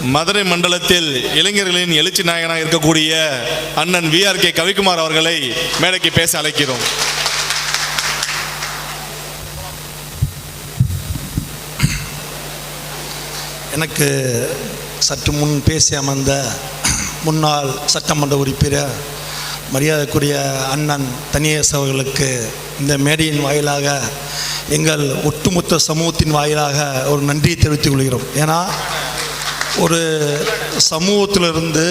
மதுரை மண்டலத்தில் இளைஞர்களின் எழுச்சி நாயகனாக இருக்கக்கூடிய அண்ணன் வி ஆர் கே கவிக்குமார் அவர்களை மேடைக்கு பேச அழைக்கிறோம். எனக்கு சற்று முன் பேசி அமர்ந்த முன்னாள் சட்டமன்ற உறுப்பினர் மரியாதைக்குரிய அண்ணன் தனியேஸ் அவர்களுக்கு இந்த மேடையின் வாயிலாக எங்கள் ஒட்டுமொத்த சமூகத்தின் வாயிலாக ஒரு நன்றியை தெரிவித்துக் கொள்கிறோம். ஏன்னா ஒரு சமூகத்திலிருந்து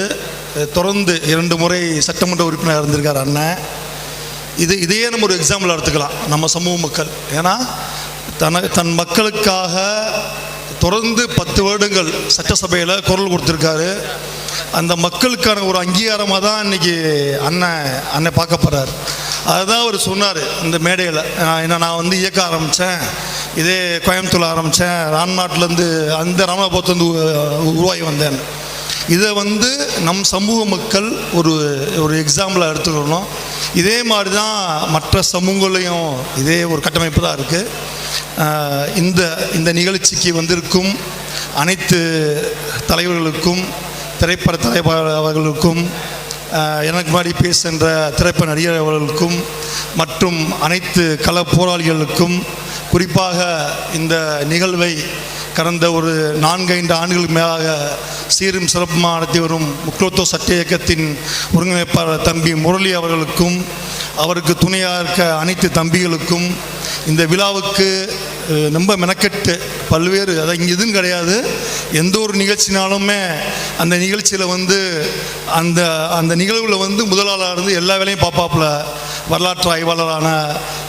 தொடர்ந்து இரண்டு முறை சட்டமன்ற உறுப்பினர் இருந்திருக்கார் அண்ணன். இது இதையே நம்ம ஒரு எக்ஸாம்பிள் எடுத்துக்கலாம் நம்ம சமூக மக்கள். ஏன்னா தன தன் மக்களுக்காக தொடர்ந்து பத்து வருடங்கள் சட்டசபையில் குரல் கொடுத்துருக்காரு. அந்த மக்களுக்கான ஒரு அங்கீகாரமாக தான் இன்னைக்கு அண்ணன் அண்ணன் பார்க்க போகிறார் அதுதான் அவர் சொன்னார் இந்த மேடையில். ஏன்னா நான் வந்து இயக்க ஆரம்பித்தேன் இதே கோயம்புத்தூர் ஆரம்பித்தேன் ராம்நாட்டிலேருந்து அந்த ராமநாதபுரத்துலேருந்து உருவாகி வந்தேன். இதை வந்து நம் சமூக மக்கள் ஒரு ஒரு எக்ஸாம்பிளாக எடுத்துக்கணும். இதே மாதிரி தான் மற்ற சமூகங்களையும் இதே ஒரு கட்டமைப்பு தான் இருக்குது இந்த இந்த நிகழ்ச்சிக்கு வந்திருக்கும் அனைத்து தலைவர்களுக்கும் திரைப்பட தலைவர் அவர்களுக்கும் எனக்கு மாதிரி பேசுகின்ற திரைப்பட நடிகர் அவர்களுக்கும் மற்றும் அனைத்து கள போராளிகளுக்கும் குறிப்பாக இந்த நிகழ்வை கடந்த ஒரு நான்கைந்து ஆண்டுகளுக்கு மேலாக சீரும் சிறப்புமாக நடத்தி வரும் முக்கியத்துவ சட்ட இயக்கத்தின் ஒருங்கிணைப்பாளர் தம்பி முரளி அவர்களுக்கும் அவருக்கு துணையாக இருக்க அனைத்து தம்பிகளுக்கும் இந்த விழாவுக்கு ரொம்ப மெனக்கெட்டு பல்வேறு அதான் இங்கே இதுன்னு கிடையாது. எந்த ஒரு நிகழ்ச்சினாலுமே அந்த நிகழ்ச்சியில் வந்து அந்த அந்த நிகழ்வில் வந்து முதலாளாக இருந்து எல்லா வேலையும் பார்ப்பாப்புல. வரலாற்று ஆய்வாளரான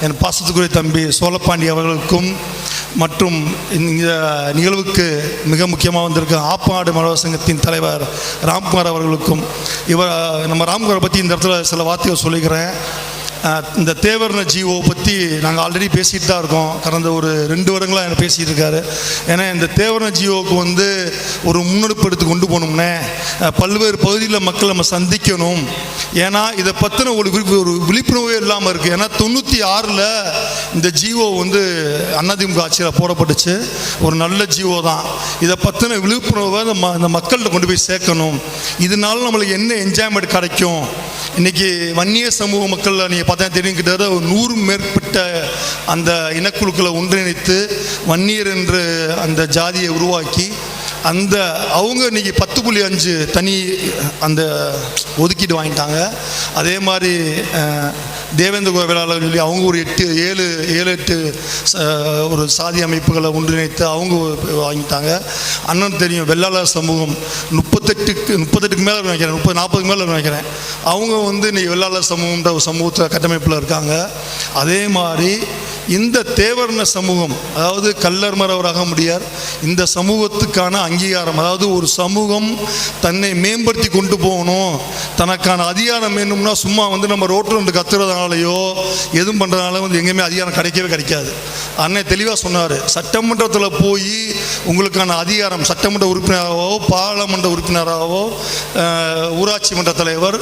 என் பாசத்துக்குரிய தம்பி சோழப்பாண்டி அவர்களுக்கும் மற்றும் இந்த நிகழ்வுக்கு மிக முக்கியமாக வந்திருக்க ஆப்பாடு மனோர் சங்கத்தின் தலைவர் ராம்குமார் அவர்களுக்கும். இவர் நம்ம ராம்குமாரை பற்றி இந்த இடத்துல சில வார்த்தைகள் சொல்லிக்கிறேன். இந்த தேவர்ண ஜீவோ பற்றி நாங்கள் ஆல்ரெடி பேசிட்டு தான் இருக்கோம். கடந்த ஒரு ரெண்டு வருடங்களாக என்ன பேசிகிட்டு இருக்காரு. ஏன்னா இந்த தேவர்ண ஜீவோவுக்கு வந்து ஒரு முன்னெடுப்பு எடுத்து கொண்டு போகணும்னே பல்வேறு பகுதியில் மக்கள் நம்ம சந்திக்கணும். ஏன்னா இதை பற்றின ஒரு விழிப்பு ஒரு விழிப்புணர்வே இல்லாமல் இருக்குது ஏன்னா தொண்ணூற்றி ஆறில் இந்த ஜீவோ வந்து அண்ணாதிமுக ஆட்சியில் போடப்பட்டுச்சு. ஒரு நல்ல ஜீவோ தான். இதை பற்றின விழிப்புணர்வை நம்ம ம- இந்த மக்கள்கிட்ட கொண்டு போய் சேர்க்கணும். இதனால நம்மளுக்கு என்ன என்ஜாய்மெண்ட் கிடைக்கும்? இன்றைக்கி வன்னிய சமூக மக்கள் நீங்கள் பார்த்தா தெரியும் கிட்டத்தட்ட நூறு மேற்பட்ட அந்த இனக்குழுக்களை ஒன்றிணைத்து வன்னியர் என்று அந்த ஜாதியை உருவாக்கி அந்த அவங்க இன்னைக்கு பத்து புள்ளி அஞ்சு தனி அந்த ஒதுக்கீடு வாங்கிட்டாங்க. அதே மாதிரி தேவேந்திர குல வேளாளர் சொல்லி அவங்க ஒரு எட்டு ஏழு ஏழு எட்டு ஒரு சாதி அமைப்புகளை ஒன்றிணைத்து அவங்க வாங்கிட்டாங்க. அண்ணன் தெரியும் வெள்ளாளர் சமூகம். முப்பத்தெட்டுக்கு முப்பத்தெட்டுக்கு மேலே நினைக்கிறேன் முப்பது நாற்பதுக்கு மேலே நினைக்கிறேன். அவங்க வந்து இன்னைக்கு வெள்ளாளர் சமூகம்ன்ற ஒரு சமூகத்தில் கட்டமைப்பில் இருக்காங்க. அதே மாதிரி இந்த தேவர்ண சமூகம் அதாவது கல்லர் மரவராக முடியார் இந்த சமூகத்துக்கான அங்கீகாரம் அதாவது ஒரு சமூகம் தன்னை மேம்படுத்தி கொண்டு போகணும் தனக்கான அதிகாரம் வேணும்னா சும்மா வந்து நம்ம ரோட்டில் வந்து கத்துறதுனாலையோ எதுவும் பண்ணுறதுனால வந்து எங்கேயுமே அதிகாரம் கிடைக்கவே கிடைக்காது. அண்ணன் தெளிவாக சொன்னார் சட்டமன்றத்தில் போய் உங்களுக்கான அதிகாரம் சட்டமன்ற உறுப்பினராகவோ பாராளுமன்ற உறுப்பினராகவோ ஊராட்சி மன்ற தலைவர்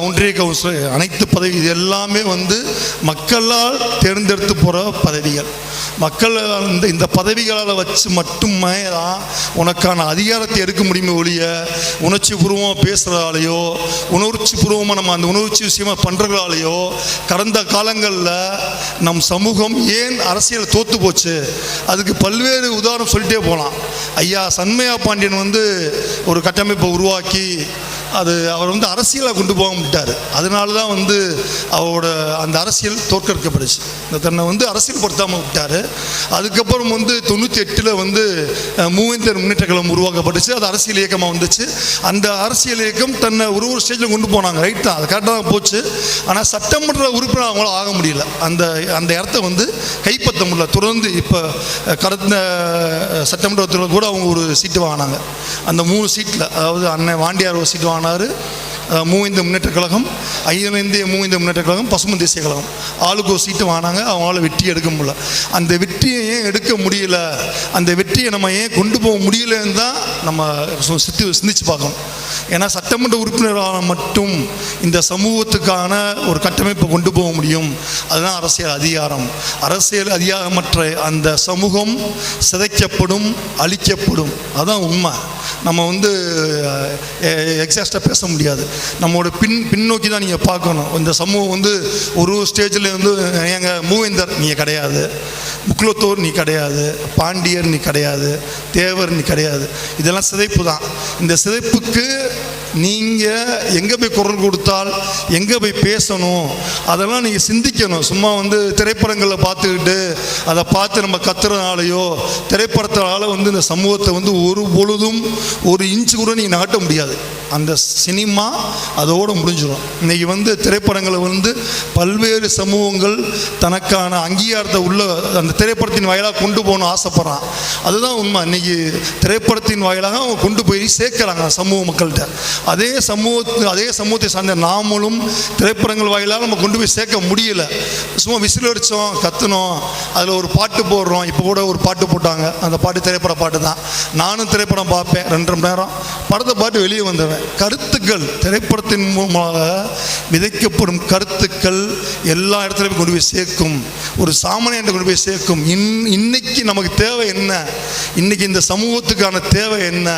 ஒன்றிய கவுன்சிலர் அனைத்து பதவி இது எல்லாமே வந்து மக்களால் தேர்ந்தெடுத்து போகிற பதவிகள். மக்கள் இந்த இந்த பதவிகளால் வச்சு மட்டுமே தான் உனக்கான அதிகாரத்தை எடுக்க முடியுமே ஒழிய உணர்ச்சி பூர்வமாக பேசுகிறதாலேயோ உணர்ச்சி பூர்வமாக நம்ம அந்த உணர்ச்சி விஷயமாக பண்ணுறதாலேயோ கடந்த காலங்களில் நம் சமூகம் ஏன் அரசியல் தோற்று போச்சு? அதுக்கு பல்வேறு உதாரணம் சொல்லிட்டே போகலாம் ஐயா சண்மையா பாண்டியன் வந்து ஒரு கட்டமைப்பை உருவாக்கி அது அவர் வந்து அரசியலை கொண்டு போக விட்டார். அதனால தான் வந்து அவரோட அந்த அரசியல் தோற்கடிக்கப்படுச்சு. இந்த தன்னை வந்து அரசியல் படுத்தாமல் விட்டார். அதுக்கப்புறம் வந்து தொண்ணூற்றி எட்டில் வந்து மூவேந்தர் முன்னேற்ற கழகம் உருவாக்கப்பட்டுச்சு. அது அரசியல் இயக்கமாக வந்துச்சு. அந்த அரசியல் இயக்கம் தன்னை ஒரு ஒரு ஸ்டேஜில் கொண்டு போனாங்க. ரைட் தான். அது கரெக்டாக தான் போச்சு. ஆனால் சட்டமன்ற உறுப்பினர் அவங்களால ஆக முடியல. அந்த அந்த இடத்த வந்து கைப்பற்ற முடியல. தொடர்ந்து இப்போ கடந்த சட்டமன்றத்தில் கூட அவங்க ஒரு சீட்டு வாங்கினாங்க. அந்த மூணு சீட்டில் அதாவது அண்ணன் வாண்டியார் ஒரு சீட்டு வாங்கினாரு மூவிந்த முன்னேற்ற கழகம் அகில இந்திய மூவிந்த முன்னேற்ற கழகம் பசுமை தேசிய கழகம். ஆளுக்கு ஒரு சீட்டு வாங்கினாங்க அவங்களால வெற்றி எடுக்க முடியல. அந்த வெற்றியை ஏன் எடுக்க முடியல? அந்த வெற்றியை நம்ம ஏன் கொண்டு போக முடியலன்னு தான் நம்ம சித்தி சிந்திச்சு பார்க்கணும். ஏன்னா சட்டமன்ற உறுப்பினரால் மட்டும் இந்த சமூகத்துக்கான ஒரு கட்டமைப்பை கொண்டு போக முடியும். அதுதான் அரசியல் அதிகாரம். அரசியல் அதிகாரமற்ற அந்த சமூகம் சிதைக்கப்படும் அழிக்கப்படும். அதான் உண்மை. நம்ம வந்து எக்ஸாஸ்டாக பேச முடியாது. நம்மளோட பின் பின்னோக்கி தான் நீங்கள் பார்க்கணும். இந்த சமூகம் வந்து ஒரு ஸ்டேஜில் வந்து எங்கள் மூவேந்தர் நீங்கள் கிடையாது. முக்குலத்தோர் நீ கிடையாது. பாண்டியர் நீ கிடையாது. தேவர் நீ கிடையாது. இதெல்லாம் சிதைப்பு தான். இந்த சிதைப்புக்கு நீங்கள் எங்கே போய் குரல் கொடுத்தால் எங்கே போய் பேசணும் அதெல்லாம் நீங்கள் சிந்திக்கணும். சும்மா வந்து திரைப்படங்களில் பார்த்துக்கிட்டு அதை பார்த்து நம்ம கத்துறதுனாலையோ திரைப்படத்தினால வந்து இந்த சமூகத்தை வந்து ஒரு பொழுதும் ஒரு இன்ச்சு கூட நீங்கள் நகட்ட முடியாது. அந்த சினிமா அதோடு முடிஞ்சிடும் இன்றைக்கி வந்து திரைப்படங்களை வந்து பல்வேறு சமூகங்கள் தனக்கான அங்கீகாரத்தை உள்ள அந்த திரைப்படத்தின் வாயிலாக கொண்டு போகணும்னு ஆசைப்பட்றான். அதுதான் உண்மை. இன்றைக்கி திரைப்படத்தின் வாயிலாக அவங்க கொண்டு போய் சேர்க்குறாங்க சமூக மக்கள்கிட்ட. அதே சமூகத்து அதே சமூகத்தை சார்ந்த நாமளும் திரைப்படங்கள் வாயிலாக நம்ம கொண்டு போய் சேர்க்க முடியல. சும்மா விசில் அடித்தோம் கத்துனோம் அதில் ஒரு பாட்டு போடுறோம். இப்போ கூட ஒரு பாட்டு போட்டாங்க. அந்த பாட்டு திரைப்பட பாட்டு தான். நானும் திரைப்படம் பார்ப்பேன் ரெண்டு மணி நேரம். படத்தை பாட்டு வெளியே வந்துடுவேன் கருத்துக்கள் திரைப்படத்தின் மூலமாக விதைக்கப்படும் கருத்துக்கள் எல்லா இடத்துலையும் கொண்டு போய் சேர்க்கும். ஒரு சாமானியன் கொண்டு போய் சேர்க்கும். இன் இன்னைக்கு நமக்கு தேவை என்ன? இன்னைக்கு இந்த சமூகத்துக்கான தேவை என்ன?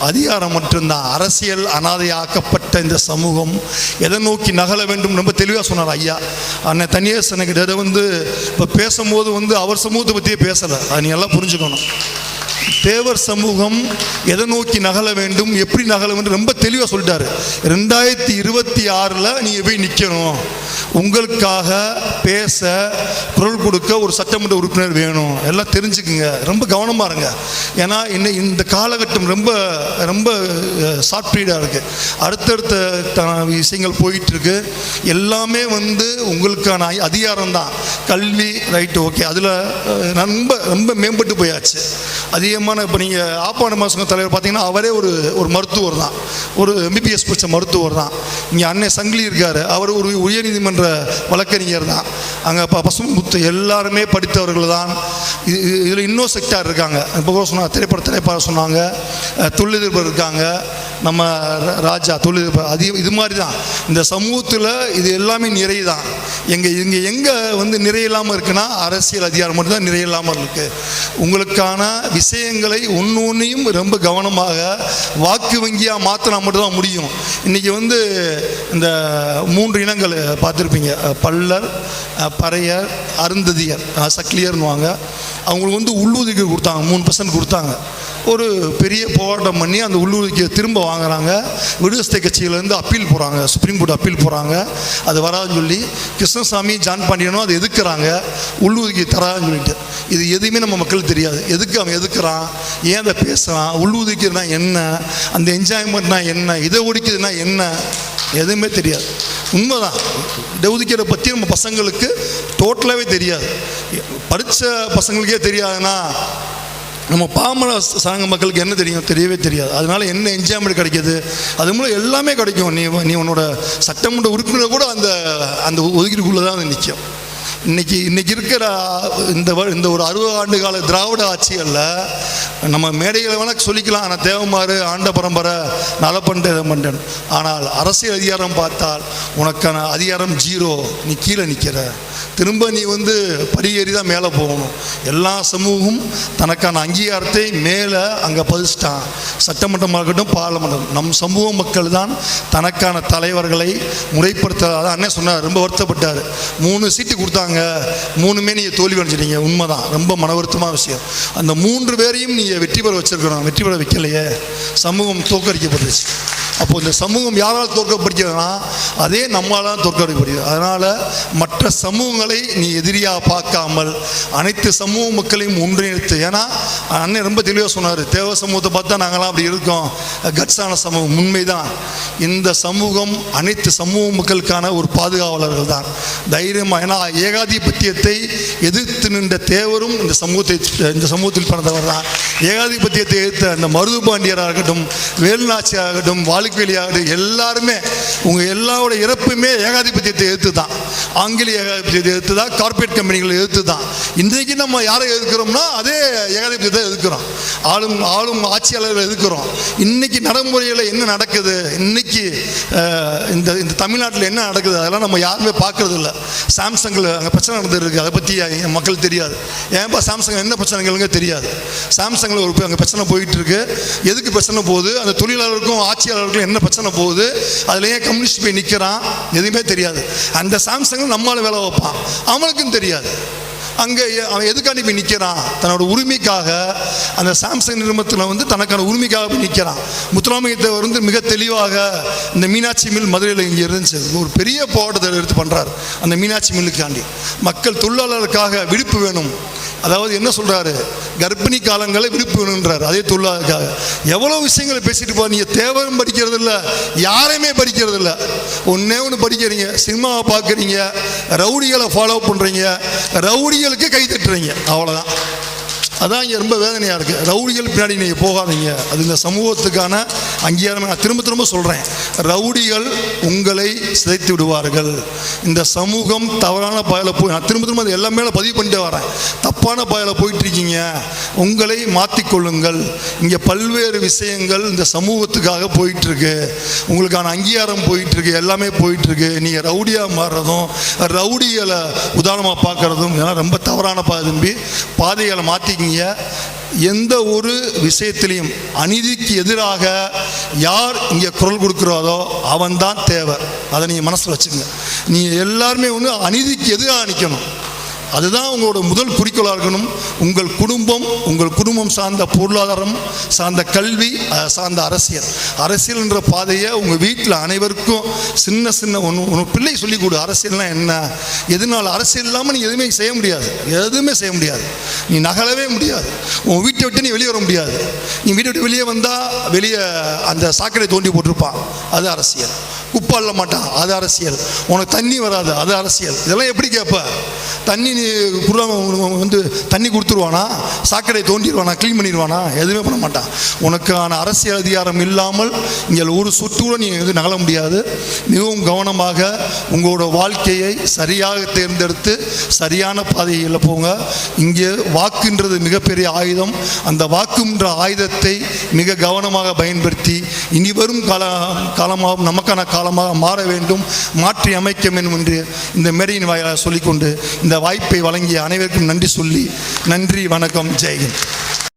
அதிகாரம் மட்டும்தான். அரசியல் அனாதையாக்கப்பட்ட இந்த சமூகம் எதை நோக்கி நகல வேண்டும் ரொம்ப தெளிவாக சொன்னார் ஐயா. அண்ணன் தனியரசன் கிட்ட வந்து இப்போ பேசும்போது வந்து அவர் சமூகத்தை பற்றியே பேசலை. அதை நீ எல்லாம் புரிஞ்சுக்கணும். தேவர் சமூகம் எதை நோக்கி நகல வேண்டும் எப்படி நகல வேண்டும் ரொம்ப தெளிவாக சொல்லிட்டாரு. ரெண்டாயிரத்தி இருபத்தி ஆறில் நீங்கள் போய் நிற்கணும் உங்களுக்காக பேச குரல் கொடுக்க ஒரு சட்டமன்ற உறுப்பினர் வேணும். எல்லாம் தெரிஞ்சுக்குங்க. ரொம்ப கவனமாக இருங்க. ஏன்னா இன்னும் இந்த காலகட்டம் ரொம்ப ரொம்ப ஷார்ட் பீரியடாக இருக்குது அடுத்தடுத்த விஷயங்கள் போயிட்டுருக்கு. எல்லாமே வந்து உங்களுக்கான அதிகாரம் தான். கல்வி ரைட்டு ஓகே அதில் ரொம்ப ரொம்ப மேம்பட்டு போயாச்சு. முக்கியமான இப்போ நீங்கள் ஆப்பாடு மாசங்க தலைவர் பார்த்தீங்கன்னா அவரே ஒரு ஒரு மருத்துவர் தான். ஒரு எம்பிபிஎஸ் படித்த மருத்துவர் தான். இங்கே அண்ணன் சங்கிலி இருக்கார். அவர் ஒரு உயர்நீதிமன்ற வழக்கறிஞர் தான். அங்கே இப்போ பசுமுத்து எல்லாருமே படித்தவர்கள் தான். இது இதில் இன்னும் செக்டார் இருக்காங்க. இப்போ கூட சொன்னாங்க திரைப்பட திரைப்படம் சொன்னாங்க. தொழிலதிபர் இருக்காங்க. நம்ம ராஜா தொழிலதிபர் அது இது மாதிரி தான். இந்த சமூகத்தில் இது எல்லாமே நிறை தான். எங்கே இங்கே எங்கே வந்து நிறையில்லாமல் இருக்குன்னா அரசியல் அதிகாரம் மட்டும்தான் நிறையில்லாமல் இருக்குது உங்களுக்கான விஷயம் விஷயங்களை ஒன்று ஒன்றையும் ரொம்ப கவனமாக வாக்கு வங்கியாக மாற்றினா மட்டும்தான் முடியும். இன்றைக்கி வந்து இந்த மூன்று இனங்கள் பார்த்துருப்பீங்க. பல்லர் பறையர் அருந்ததியர் சக்லியர்னுவாங்க அவங்களுக்கு வந்து உள்ளுதுக்கீடு கொடுத்தாங்க மூணு பர்சன்ட் கொடுத்தாங்க. ஒரு பெரிய போராட்டம் பண்ணி அந்த உள்ளுதுக்கீடு திரும்ப வாங்குறாங்க. விடுதலை கட்சியிலேருந்து அப்பீல் போகிறாங்க சுப்ரீம் கோர்ட் அப்பீல் போகிறாங்க அது வராதுன்னு சொல்லி கிருஷ்ணசாமி ஜான் பாண்டியனும் அதை எதுக்குறாங்க? உள்ளுதுக்கீடு தராதுன்னு சொல்லிட்டு. இது எதுவுமே நம்ம மக்களுக்கு தெரியாது. எதுக்கு அவன் எதுக்குறான்? ஏன் அதை பேசுகிறான் உள்ளுதுக்கீடுனா என்ன? அந்த என்ஜாய்மெண்ட்னா என்ன? இதை ஒடிக்கிறதுனா என்ன? எதுவுமே தெரியாது. உண்மைதான். உதிக்கிறத பற்றி நம்ம பசங்களுக்கு டோட்டலாகவே தெரியாது. படித்த பசங்களுக்கே தெரியாதுன்னா நம்ம பாமர சாங்க மக்களுக்கு என்ன தெரியும்? தெரியவே தெரியாது. அதனால என்ன என்ஜாய்மெண்ட் கிடைக்கிது? அது மூலம் எல்லாமே கிடைக்கும். நீ நீ உன்னோட சட்டமன்ற உறுப்பினர் கூட அந்த அந்த ஒதுக்கீடுக்குள்ளே தான் நிற்கும் இன்னைக்கு இன்னைக்கு இருக்கிற இந்த இந்த ஒரு அறுபது ஆண்டு கால திராவிட ஆட்சிகளில் நம்ம மேடைகளை வேணால் சொல்லிக்கலாம். ஆனால் தேவமாறு ஆண்ட பரம்பரை நலப்பண்ட இதை ஆனால் அரசியல் அதிகாரம் பார்த்தால் உனக்கான அதிகாரம் ஜீரோ. நீ கீழே நிற்கிற திரும்ப நீ வந்து படியேறி தான் மேலே போகணும். எல்லா சமூகமும் தனக்கான அங்கீகாரத்தை மேலே அங்கே பதிச்சிட்டான். சட்டமன்றமாக இருக்கட்டும் பாராளுமன்றம். நம் சமூக மக்கள் தான் தனக்கான தலைவர்களை முறைப்படுத்த அண்ணன் சொன்னார் ரொம்ப வருத்தப்பட்டார். மூணு சீட்டு கொடுத்தாங்க. மூணுமே நீங்கள் தோல்வி அடைஞ்சிட்டீங்க. உண்மைதான். ரொம்ப மன வருத்தமான விஷயம். அந்த மூன்று பேரையும் நீங்கள் வெற்றி பெற வச்சிருக்கணும். வெற்றி பெற வைக்கலையே. சமூகம் தோக்கடிக்கப்பட்டுச்சு அப்போ இந்த சமூகம் யாரால் தோற்கப்படுகிறதுனா அதே நம்மளால் தான் அதனால் மற்ற சமூகங்களை நீ எதிரியாக பார்க்காமல் அனைத்து சமூக மக்களையும் ஒன்றிணைத்து. ஏன்னா அண்ணன் ரொம்ப தெளிவாக சொன்னார் தேவ சமூகத்தை பார்த்தா நாங்களாம் அப்படி இருக்கோம். கட்ஸான சமூகம் உண்மைதான். இந்த சமூகம் அனைத்து சமூக மக்களுக்கான ஒரு பாதுகாவலர்கள் தான். தைரியமாக ஏன்னா ஏகாதிபத்தியத்தை எதிர்த்து நின்ற தேவரும் இந்த சமூகத்தை இந்த சமூகத்தில் பிறந்தவர் தான். ஏகாதிபத்தியத்தை எதிர்த்த அந்த மருது பாண்டியராக இருக்கட்டும் வேலுநாச்சியாகட்டும் வாலி மாலிக் எல்லாருமே உங்கள் எல்லாரோட இறப்புமே ஏகாதிபத்தியத்தை எதிர்த்து தான் ஆங்கிலேய ஏகாதிபத்தியத்தை எதிர்த்து தான் கார்ப்பரேட் கம்பெனிகளை எதிர்த்து தான் இன்றைக்கு நம்ம யாரை எதிர்க்கிறோம்னா அதே ஏகாதிபத்தியத்தை எதிர்க்கிறோம். ஆளும் ஆளும் ஆட்சியாளர்களை எதிர்க்கிறோம். இன்னைக்கு நடைமுறையில் என்ன நடக்குது? இன்னைக்கு இந்த இந்த தமிழ்நாட்டில் என்ன நடக்குது? அதெல்லாம் நம்ம யாருமே பார்க்கறது இல்லை சாம்சங்கில் அங்கே பிரச்சனை நடந்துருக்கு. அதை பற்றி மக்கள் தெரியாது. ஏன்பா சாம்சங் என்ன பிரச்சனைகளுங்க தெரியாது. சாம்சங்கில் ஒரு அங்கே பிரச்சனை போயிட்டு இருக்கு. எதுக்கு பிரச்சனை போகுது? அந்த தொழிலாளருக்கும் ஆட்சியாளருக்கும் என்ன பிரச்சனை போகுது? அதில் ஏன் கம்யூனிஸ்ட் போய் நிற்கிறான் எதுவுமே தெரியாது. அந்த சாம்சங்கில் நம்மளால வேலை வைப்பான். அவனுக்கும் தெரியாது. அங்கே அவன் எதுக்காண்டி போய் நிற்கிறான் தன்னோட உரிமைக்காக அந்த சாம்சங் நிறுவனத்தில் வந்து தனக்கான உரிமைக்காக போய் நிற்கிறான் முத்துராமலிங்கத்தை வந்து மிக தெளிவாக இந்த மீனாட்சி மில் மதுரையில் இங்கே இருந்துச்சு. ஒரு பெரிய போராட்டத்தை எடுத்து பண்ணுறாரு அந்த மீனாட்சி மில்லுக்காண்டி. மக்கள் தொழிலாளர்களுக்காக விடுப்பு வேணும். அதாவது என்ன சொல்கிறாரு கர்ப்பிணி காலங்களை விடுப்பு வேணுன்றார் அதே தொழிலாளருக்காக எவ்வளோ விஷயங்களை பேசிட்டு போ நீங்கள் தேவரும் படிக்கிறது இல்லை யாரையுமே படிக்கிறது இல்லை ஒன்றே ஒன்று படிக்கிறீங்க சினிமாவை பார்க்குறீங்க ரவுடிகளை ஃபாலோ பண்ணுறீங்க ரவுடிகளுக்கு கை தட்டுறீங்க. அவ்வளோதான் அதான் இங்கே ரொம்ப வேதனையாக இருக்குது ரவுடிகள் பின்னாடி நீங்கள் போகாதீங்க. அது இந்த சமூகத்துக்கான அங்கீகாரம். நான் திரும்ப திரும்ப சொல்கிறேன் ரவுடிகள் உங்களை சிதைத்து விடுவார்கள். இந்த சமூகம் தவறான பாதையில் போய் நான் திரும்ப திரும்ப அது எல்லாமே பதிவு பண்ணிட்டு வரேன். தப்பான பாயில் போயிட்டுருக்கீங்க. உங்களை மாற்றிக்கொள்ளுங்கள் இங்கே பல்வேறு விஷயங்கள் இந்த சமூகத்துக்காக போயிட்டுருக்கு. உங்களுக்கான அங்கீகாரம் போயிட்டுருக்கு. எல்லாமே போயிட்டுருக்கு. நீங்கள் ரவுடியாக மாறுறதும் ரவுடிகளை உதாரணமாக பார்க்கறதும் ஏன்னா ரொம்ப தவறான பாதை பாதைகளை மாற்றிக்கிங்க எந்த ஒரு விஷயத்திலையும் அநீதிக்கு எதிராக யார் இங்கே குரல் கொடுக்குறாரோ அவன்தான் தேவை அதை நீங்கள் மனசில் வச்சுக்கோங்க. நீங்கள் எல்லாருமே ஒன்று அநீதிக்கு எதிராக நிற்கணும் அதுதான் உங்களோட முதல் குறிக்கோளாக இருக்கணும். உங்கள் குடும்பம் உங்கள் குடும்பம் சார்ந்த பொருளாதாரம் சார்ந்த கல்வி சார்ந்த அரசியல். அரசியல் என்ற பாதையை உங்கள் வீட்டில் அனைவருக்கும் சின்ன சின்ன ஒன்று ஒன்று பிள்ளை சொல்லிக் கொடு. அரசியல்னால் என்ன? எதனால? அரசியல் இல்லாமல் நீ எதுவுமே செய்ய முடியாது. எதுவுமே செய்ய முடியாது. நீ நகலவே முடியாது. உன் வீட்டை விட்டு நீ வெளியே வர முடியாது. நீ வீட்டை விட்டு வெளியே வந்தால் வெளியே அந்த சாக்கடை தோண்டி போட்டிருப்பான். அது அரசியல். குப்பை மாட்டான். அது அரசியல். உனக்கு தண்ணி வராது. அது அரசியல். இதெல்லாம் எப்படி கேட்ப தண்ணி தண்ணி குடுறாம வந்து தண்ணி கொடுத்துருவானா? சாக்கடை தோண்டிடுவானா க்ளீன் பண்ணிடுவானா எதுவுமே பண்ண மாட்டான். உனக்கான அரசியல் அதிகாரம் இல்லாமல் இங்கே ஒரு சொட்டு கூட நீ வந்து நகல முடியாது. மிகவும் கவனமாக உங்களோட வாழ்க்கையை சரியாக தேர்ந்தெடுத்து சரியான பாதையில் போங்க. இங்கே வாக்குன்றது மிகப்பெரிய ஆயுதம். அந்த வாக்குன்ற ஆயுதத்தை மிக கவனமாக பயன்படுத்தி இனி வரும் கால காலமாக நமக்கான காலமாக மாற வேண்டும். மாற்றி அமைக்க வேண்டும் என்று இந்த மேடையின் வாயிலாக சொல்லிக்கொண்டு இந்த வாய்ப்பை வழங்கிய அனைவருக்கும் நன்றி சொல்லி நன்றி வணக்கம் ஜெயஹிந்த்